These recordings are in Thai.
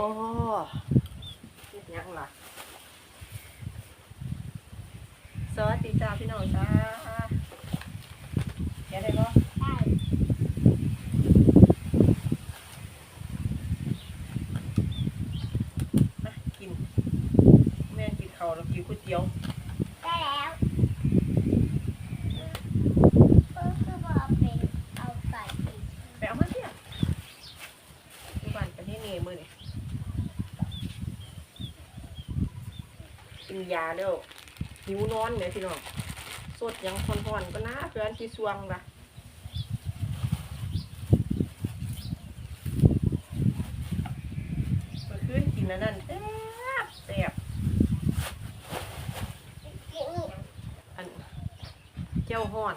โอ้เฮ็ดยังล่ะสวัสดีจ้าพี่น้องจ้าแกได้บ่ได้มากิน แม่กินข้าวแล้วกินก๋วยเตี๋ยว ได้แล้วก็คือบอกเป็นเอาใส่อีก ไปเอามาเที่ยอยู่บ้านกันที่นี่มื้อนี่กิ นยาแล้วหิวนอนเนี่ยพี่น้องสดยังค่อนๆก็น่าเพื่อนที่สวงละเมื่อคืนกินนนั้นแซ่บแซ่บอันเจ้าห่อน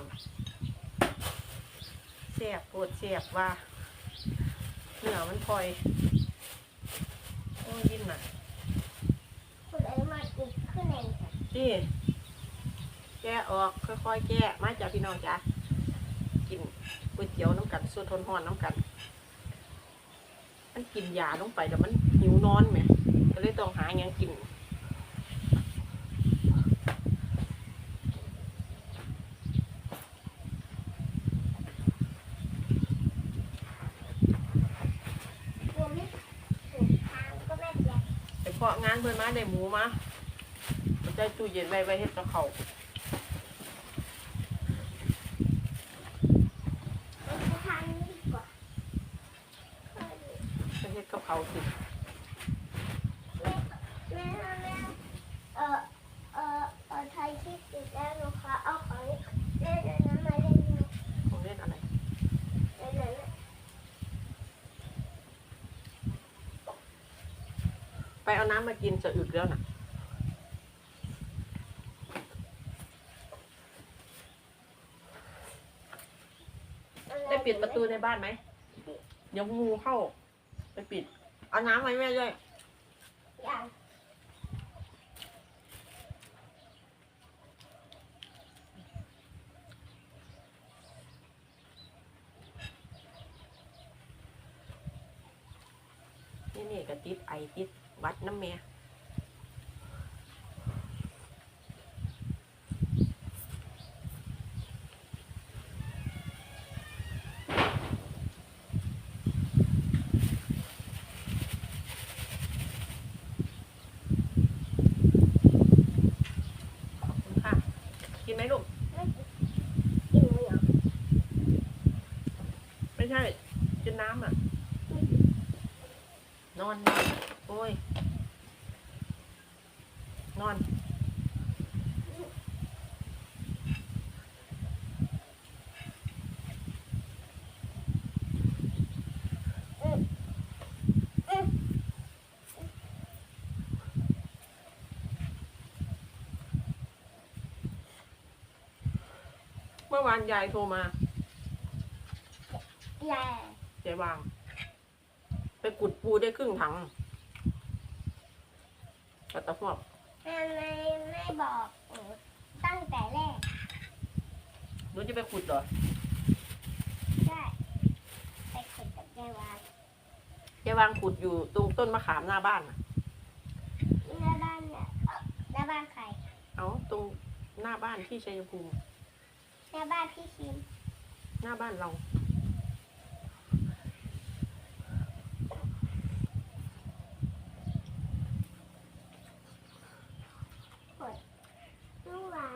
แซ่บปวดแซ่บว่าเหนือมันพลอยโอ้ยยินน่ะ ไอ้มากุกขึ้นเองค่ะที่แกะออกค่อยๆแกะมาจากพี่น้องจ้ะกินก๋วยเตี๋ยวน้ำกันส่วนทนห่อนน้ำกัน มันกินยาลงไปแล้วมันหิวนอนไหมก็เลยต้องหาอย่างกิน กลัวไม่ถูกทางก็ไม่เป็นไร ไปเพาะงานเพื่อนมาได้หมูมามันจะตู้เย็นไว้ไว้เฮ็ดกับเขาว เอาไปทางนี้ดีกว่าเออ ไปเฮ็ดกับเขาวสิ แม่แม่แม่เออเออเออไทยที่ติดแล้วหนูขอเอาของเล่นอันนั้นมาเล่นหนู ของเล่นอะไร เล่นอันนั้น ไป เอาน้ำมากินจะอึดแล้วน่ะได้ปิดประตูในบ้านไหมเดี๋ยวงูเข้า ไปปิด เอาน้ำไว้แม่ด้วยยังนี่นี่ก็ติดไอติดห วัดน้ำแม่ขอบคุณค่ะกินไหมลูก ไม่กินไม่เหรอไม่ใช่ กินน้ำอะ นอนนอนโอ้ย นอน เมื่ อวานยายโทรมาแย่ยายวาง ไปกุดปูได้ครึ่งถังกระตะพวกแม่ไม่ไม่บอกหนูตั้งแต่แรกหนูจะไปขุดเหรอได้ไปคุยกับยายวานยายวางขุดอยู่ตรงต้นมะขามหน้าบ้านน่ะหน้าบ้านเนี่ยหน้าบ้านใคร เอาตรงหน้าบ้านที่ชัยภูมิ หน้าบ้านพี่คิมหน้าบ้านเราลูกว่า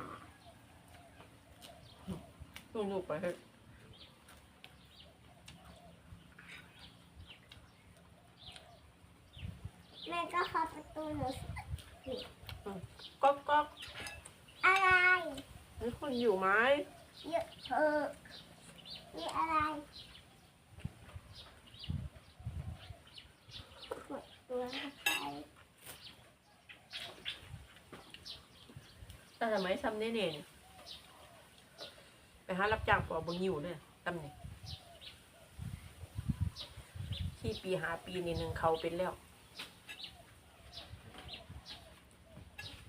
ลูกๆไปเถอะแม่ก็เข้าประตูหนูสิก๊อกก๊อกอะไรมีคนอยู่ไหม เยอะเธอนี่อะไรกดตัวเข้าไปแต่ทำไมซ้ำเน่เน่เนี่ยไปหารับจ้างปอบงอยู่เนี่ยตำเนี่ยที่ปีหาปีนี่หนึ่งเขาเป็นแล้ว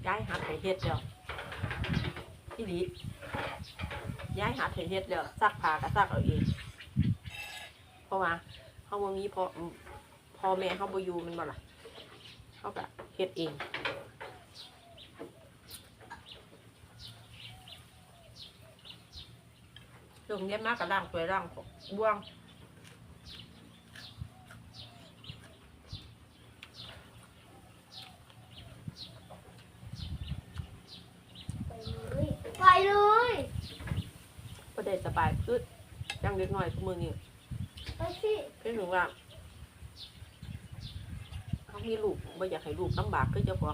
ย้ายหาไถเฮ็ดแล้วที่ดี ย้ายหาเทเฮ็ดแล้วซักผ้าก็ซักเอาเองเพราะว่าเขาบ่มีพอพอแม่เขาบ่อยู่มันบ่ล่ะเขาก็เฮ็ดเองลงเย็บมากกับร่างตัวร่างของบ้วง ไปเลยไปเลย ก็ได้สบายขึ้นยัง เล็กน้อยทุกมือนี่ไปสิพี่หนูว่าเขามีลูกไม่อยากให้ลูกลำบากก็จะพอ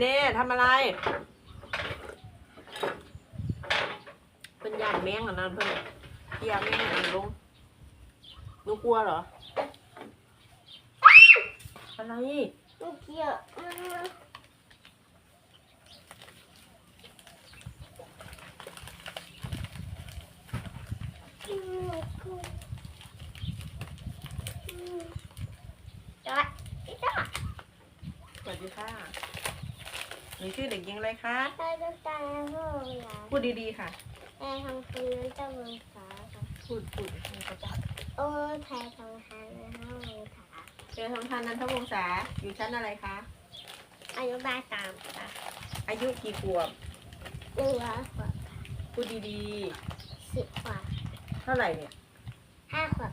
เน่เน่ทำอะไร เป็นยานแมงอันนั้นเพื่อนเกียร์แมงอันลงหนูกลัวเหรอ อะไร ลูกเกี่ยวมันมาอืมอืมจ้ะอีจ้ะ สวัสดีค่ะ หนูชื่อเด็กหญิงอะไรคะใส่ลูกตาห้องหลานพูดดีๆค่ะ แม่ทำคืนเจ้าเมืองฟ้าค่ะพูดพูดให้เขาจับโอ้แพรทองทานในห้องเมืองฟ้าเจอทางทานนันทวงศาอยู่ชั้นอะไรคะ อายุบาลสามค่ะอายุกี่ขวบ หนึ่งร้อยขวบพูดดีสิบขวบๆ เท่าไหร่เนี่ย ห้าขวบ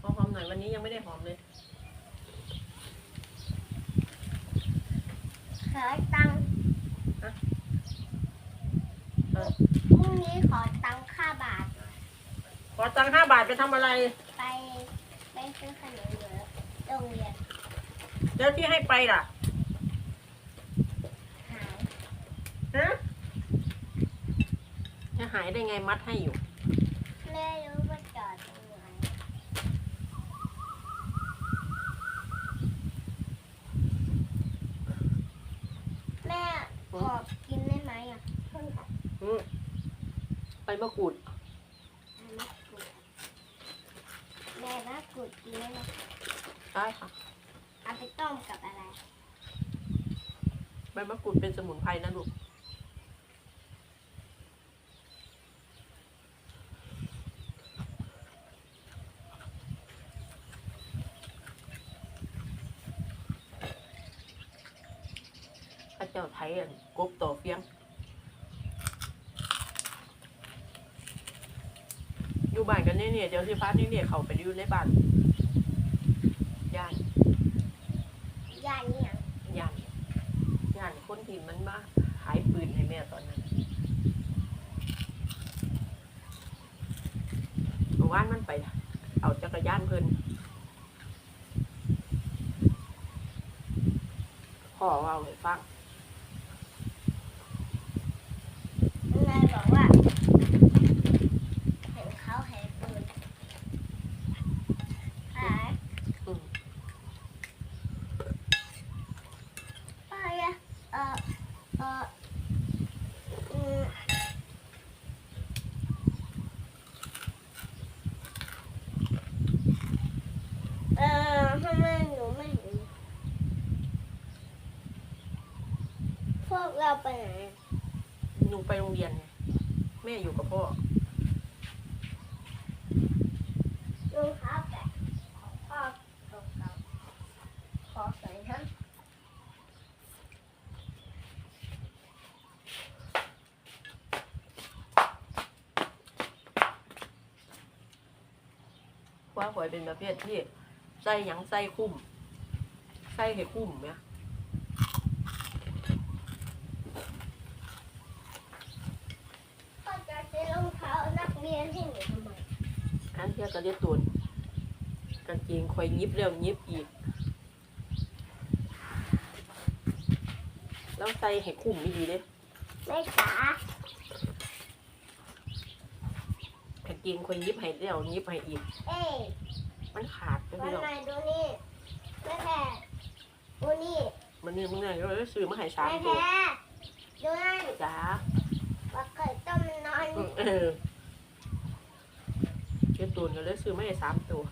ขอหอมหน่อยวันนี้ยังไม่ได้หอมเลย ขอตังค์ เออ พรุ่ง นี้ขอตังค่าบาทหน่อยขอตังค์ห้าบาทไปทำอะไร ไปไปซื้อขนมเหลือโรงเรียนแล้วที่ให้ไปล่ะหายฮะจะหายได้ไงมัดให้อยู่ แม่รู้ว่าจอดตรงไหนแม่ขอกินได้ไหมอะเพิ่งตัดอืม ไปมะกรูดมะกรูดแม่มะกรูดกินได้ไหมได้ค่ะเอาไปต้มกับอะไร ใบมะกรูดเป็นสมุนไพรนะลูกพระเจ้าไทยอะกบต่อเฟียง อยู่บ้า นกันนี่เนี่ยเดี๋ยวที่ฟ้านี่เนี่ยเขาไปอยู่ในบ้านย่านย่านเนี่ยย่านย่านคนที่มันมาขายปืนให้แม่ตอนนั้นเมื่อวานมันไป เอาจักรยานเพิ่นพ่อว่าให้ฟัง นายบอกว่า เห็นเขาแหกปืนขาย อืม ไปอะเออเอออืมเออทำไมหนูไม่เห็นพวกเราไปไหนอะ หนู ไปโรงเรียนไงแม่อยู่กับพ่อรองเท้าแตะของพ่อเก่าๆขอใส่ทั้งว่าหวยเป็นประเภทที่ใส่หยังใส่คุ้มใส่ให้คุ้มเนี่ย แค่ยก็เรียกตูนกางเกงคอยยิบแล้วยิบอีกแล้วใส่ให้คุ้มไม่ดีเลยไม่ขาแผ่นกินคอยยิบให้เรี่ยวยิบให้อีก เอ้ยมันขาดไม่วันหรดูนี่แม่แพ้ดูนี่มันนี่มึงไงก็เลยซื้อมาให้สามแม่แพ้ดูนั่นจ้าว่าเคยต้มนอนอ เจ้าตูนก็เลยซื้อไมาให้สามตัว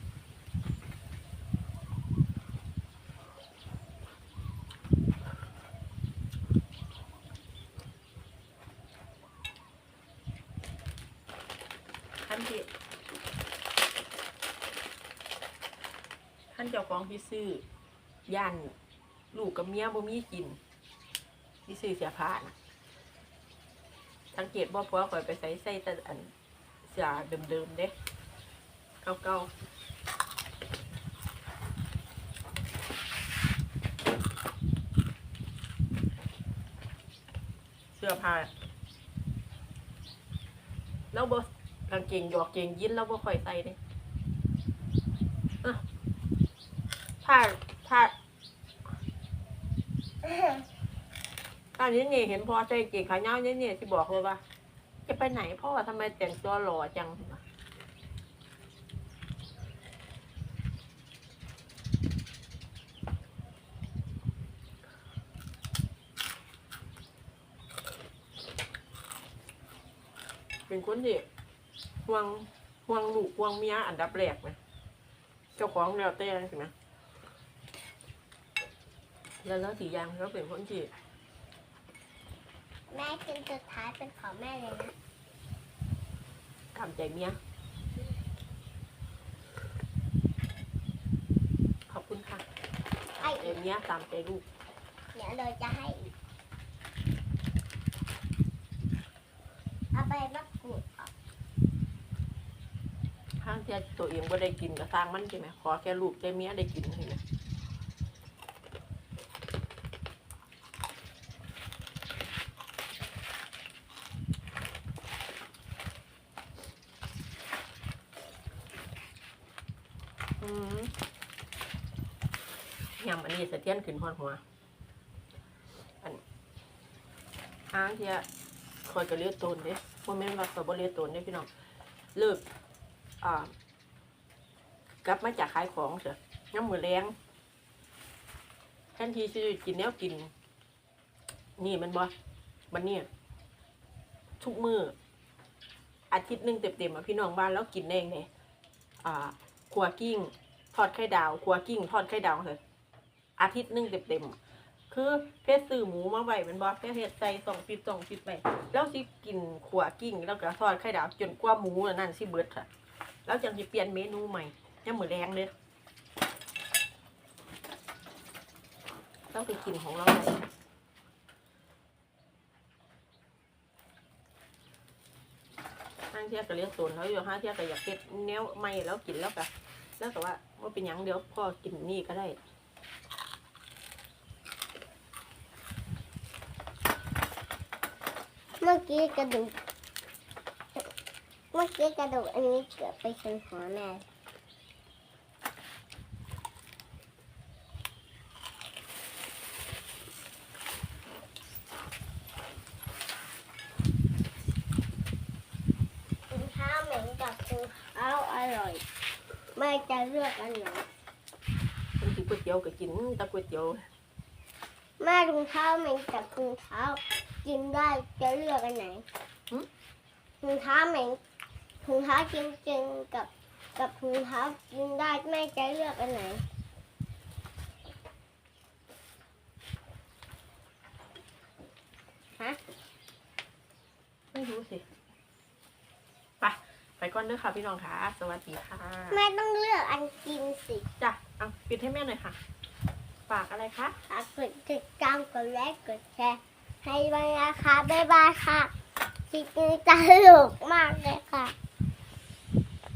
ขั้นที่ขั้นเจ้าของที่ซื้อย่านลูกกับเมียบ่มีกินที่ซื้อเสียผ้านะสังเกตบ่พอข่อยไปใส่ใส่แต่อันเสียเดิมๆเด้ เก่าๆเสื้อผ้าแล้วบ่กางเกงหยอกเกงยินแล้วบ่ค่อยใส่เด้อะผ้าผ้าตอนนี้เนี่ยเห็นพ่อใส่เกงขายาเนี่ยเนี่ยที่บอกเลยว่า จะไปไหนพ่อทำไมแต่งตัวหล่อจัง คนที่ห่วงห่วงลูกห่วงเมียอันดับแรกไหมเจ้าของแล้วแต่ใช่ไหมแล้วแล้วสียางเขาเป็นคนที่แม่กินสุดท้ายเป็นของแม่เลยนะทำใจเมียขอบคุณค่ะไอ้ใจเมียตามใจลูก เดี๋ยวเราจะให้อีกเอาใบมะกรูดออก ห้างเทียตัวเองก็ได้กินก็สร้างมันใช่ไหมขอแค่ลูกใจเมียได้กินใช่ไหมอืมยำอันนี้สะเทียนขึ้นหัวหัว อันห้างทียคอยกับเลือดตนเด้โมเมนต์ว่าคอยบ่เลือดตูนเด้พี่น้องเลิกอ่า กลับมาจากขายของเถอะน้ำมือแรงแทนที่จะกินแนวกิน นี่มันบ่มันเนี่ยทุกมืออาทิตย์หนึ่งเต็มๆอะพี่น้องบ้านแล้วกินเองเนี่ยอ่าขัวกิ้ง ทอดไข่ดาวขัวกิ้ง ทอดไข่ดาวเถอะอาทิตย์หนึ่งเต็มๆคือเพชรซื้อหมูมาไว้เป็นบอสเพชรเฮ็ดใส่สองปิดสองปิดไปแล้วสิกินขัวกิ้ง แล้วก็ทอดไข่ดาวจนกว่าหมูนนั่นสิเบิดค่ะแล้วจังสิเปลี่ยนเมนูใหม่ ยังมือแรงเลยต้องไปกินของเราเลยห้างเทียบกับเลี้ยงตูนแล้วอยู่ห้างเทียบกับอยากเก็บแนวใหม่แล้วกินแล้วก็แล้วแต่ว่าว่าเป็นยังเดี๋ยวพ่อกินนี่ก็ได้เมื่อกี้กระดูก เมื่อกี้กระดูกอันนี้เกือบไปชนหัวแม่ ถุงเท้าเหม็นกับถุง เท้าอร่อย ไม่จะเลือกอันไหนคนกินก๋วยเตี๋ยวก็กินแต่ก๋วยเตี๋ยวแม่ถุงเท้าเหม็นกับถุงเท้า กินได้จะเลือกอันไหนถุงเท้าเหม็นถุงเท้ากินจริงกับกับถุงเท้ากินได้แม่จะเลือกอันไหนฮะ ไม่รู้สิไปไป ก่อนเด้อค่ะพี่น้องค่ะ สวัสดีค่ะ แม่ต้องเลือกอันกินสิจ้ะเอาปิดให้แม่หน่อยค่ะ ฝากอะไรคะ ฝากกดติดตามกดไลค์กดแชร์ให้ด้วยนะคะบ๊ายบายค่ะคลิปนี้ตลกมากเลยค่ะ